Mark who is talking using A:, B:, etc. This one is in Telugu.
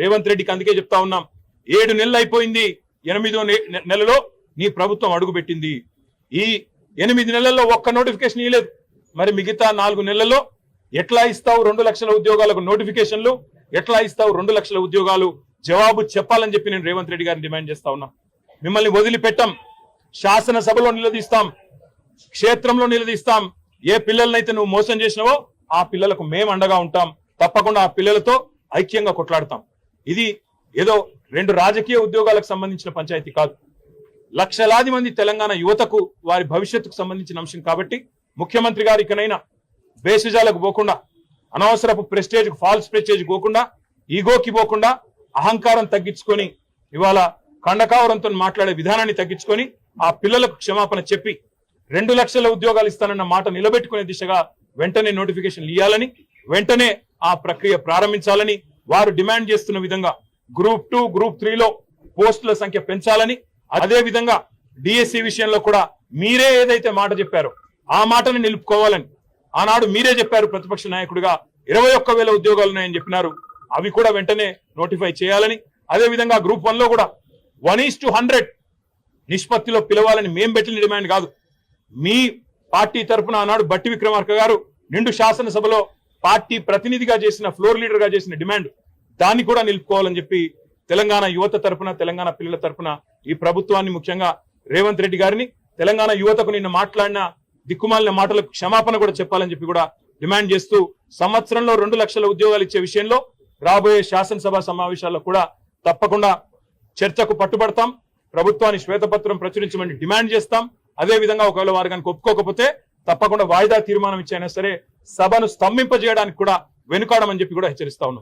A: రేవంత్ రెడ్డికి అందుకే చెప్తా ఉన్నాం. ఏడు నెలలు అయిపోయింది. ఎనిమిదో నెలలో నీ ప్రభుత్వం అడుగుపెట్టింది ఈ ఎనిమిది నెలల్లో ఒక్క నోటిఫికేషన్ ఇవ్వలేదు మరి మిగతా నాలుగు నెలల్లో ఎట్లా ఇస్తావు రెండు లక్షల ఉద్యోగాలకు నోటిఫికేషన్లు? ఎట్లా ఇస్తావు రెండు లక్షల ఉద్యోగాలు? జవాబు చెప్పాలని చెప్పి నేను రేవంత్ రెడ్డి గారిని డిమాండ్ చేస్తా ఉన్నా. మిమ్మల్ని వదిలిపెట్టాం. శాసనసభలో నిలదీస్తాం. క్షేత్రంలో నిలదీస్తాం. ఏ పిల్లలనైతే నువ్వు మోసం చేసినావో ఆ పిల్లలకు మేము అండగా ఉంటాం. తప్పకుండా ఆ పిల్లలతో ఐక్యంగా కొట్లాడతాం. ఇది ఏదో రెండు రాజకీయ ఉద్యోగాలకు సంబంధించిన పంచాయతీ కాదు. లక్షలాది మంది తెలంగాణ యువతకు వారి భవిష్యత్తుకు సంబంధించిన అంశం కాబట్టి ముఖ్యమంత్రి గారు ఇకనైనా బేసిజాలకు పోకుండా అనవసరపు ప్రెస్టేజ్ ఫాల్స్ ప్రెస్టేజ్ పోకుండా ఈగోకి పోకుండా అహంకారం తగ్గించుకొని ఇవాళ కండకావరంతో మాట్లాడే విధానాన్ని తగ్గించుకొని ఆ పిల్లలకు క్షమాపణ చెప్పి రెండు లక్షల ఉద్యోగాలు ఇస్తానన్న మాట నిలబెట్టుకునే దిశగా వెంటనే నోటిఫికేషన్ ఇవ్వాలని వెంటనే ఆ ప్రక్రియ ప్రారంభించాలని వారు డిమాండ్ చేస్తున్న విధంగా గ్రూప్ టూ గ్రూప్ త్రీలో పోస్టుల సంఖ్య పెంచాలని అదే విధంగా డిఎస్సి విషయంలో కూడా మీరే ఏదైతే మాట చెప్పారో ఆ మాటని నిలుపుకోవాలని ఆనాడు మీరే చెప్పారు ప్రతిపక్ష నాయకుడిగా ఇరవై ఒక్క వేల ఉద్యోగాలు ఉన్నాయని చెప్పినారు. అవి కూడా వెంటనే నోటిఫై చేయాలని అదే విధంగా గ్రూప్ వన్లో కూడా వన్ ఈస్ టు హండ్రెడ్ నిష్పత్తిలో పిలవాలని మేం పెట్టిన డిమాండ్ కాదు. మీ పార్టీ తరఫున ఆనాడు బట్టి విక్రమార్క గారు నిండు శాసనసభలో పార్టీ ప్రతినిధిగా చేసిన ఫ్లోర్ లీడర్గా చేసిన డిమాండ్ దాన్ని కూడా నిలుపుకోవాలని చెప్పి తెలంగాణ యువత తరపున తెలంగాణ పిల్లల తరపున ఈ ప్రభుత్వాన్ని ముఖ్యంగా రేవంత్ రెడ్డి గారిని తెలంగాణ యువతకు నిన్న మాట్లాడిన దిక్కుమాలిన మాటలకు క్షమాపణ కూడా చెప్పాలని చెప్పి కూడా డిమాండ్ చేస్తూ సంవత్సరంలో రెండు లక్షల ఉద్యోగాలు ఇచ్చే విషయంలో రాబోయే శాసనసభ సమావేశాల్లో కూడా తప్పకుండా చర్చకు పట్టుబడతాం. ప్రభుత్వాన్ని శ్వేతపత్రం ప్రచురించమని డిమాండ్ చేస్తాం. అదే విధంగా ఒకవేళ వారు కనుక ఒప్పుకోకపోతే తప్పకుండా వాయిదా తీర్మానం ఇచ్చైనా సరే సభను స్తంభింపజేయడానికి కూడా వెనుకాడమని చెప్పి కూడా హెచ్చరిస్తా ఉన్నాం.